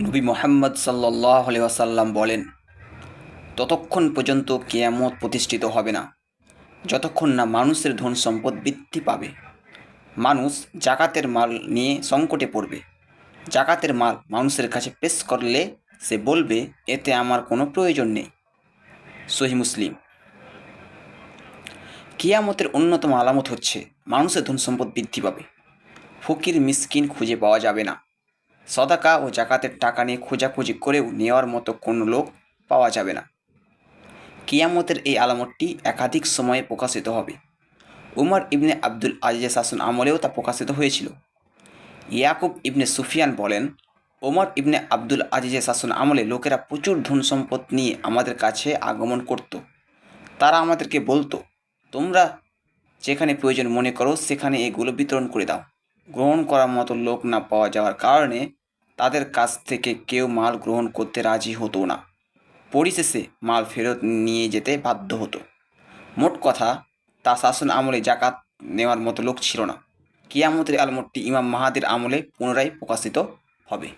নবী মোহাম্মদ সাল্লাহ আসাল্লাম বলেন, ততক্ষণ পর্যন্ত কেয়ামত প্রতিষ্ঠিত হবে না। যতক্ষণ না মানুষের ধন সম্পদ বৃদ্ধি পাবে। মানুষ জাকাতের মাল নিয়ে সংকটে পড়বে। জাকাতের মাল মানুষের কাছে পেশ করলে সে বলবে, এতে আমার কোনো প্রয়োজন নেই। সহি মুসলিম। কিয়ামতের অন্যতম আলামত হচ্ছে, মানুষের ধন সম্পদ বৃদ্ধি পাবে। ফকির, মিসকিন খুঁজে পাওয়া যাবে না। সদাকা ও জাকাতের টাকা নিয়ে খোঁজাখুঁজি করেও নেওয়ার মতো কোনো লোক পাওয়া যাবে না। কিয়ামতের এই আলামতটি একাধিক সময়ে প্রকাশিত হবে। উমর ইবনে আব্দুল আজিজের শাসন আমলেও তা প্রকাশিত হয়েছিল। ইয়াকুব ইবনে সুফিয়ান বলেন ওমর ইবনে আব্দুল আজিজের শাসন আমলে লোকেরা প্রচুর ধন সম্পদ নিয়ে আমাদের কাছে আগমন করত। তারা আমাদেরকে বলতো, তোমরা যেখানে প্রয়োজন মনে করো, সেখানে এগুলো বিতরণ করে দাও। গ্রহণ করার মতো লোক না পাওয়া যাওয়ার কারণে তাদের কাছ থেকে কেউ মাল গ্রহণ করতে রাজি হতো না। পরিশেষে মাল ফেরত নিয়ে যেতে বাধ্য হতো। মোট কথা তা শাসন আমলে জাকাত নেওয়ার মতো লোক ছিল না। কিয়ামতের আলমতটি ইমাম মাহাদের আমলে পুনরায় প্রকাশিত হবে।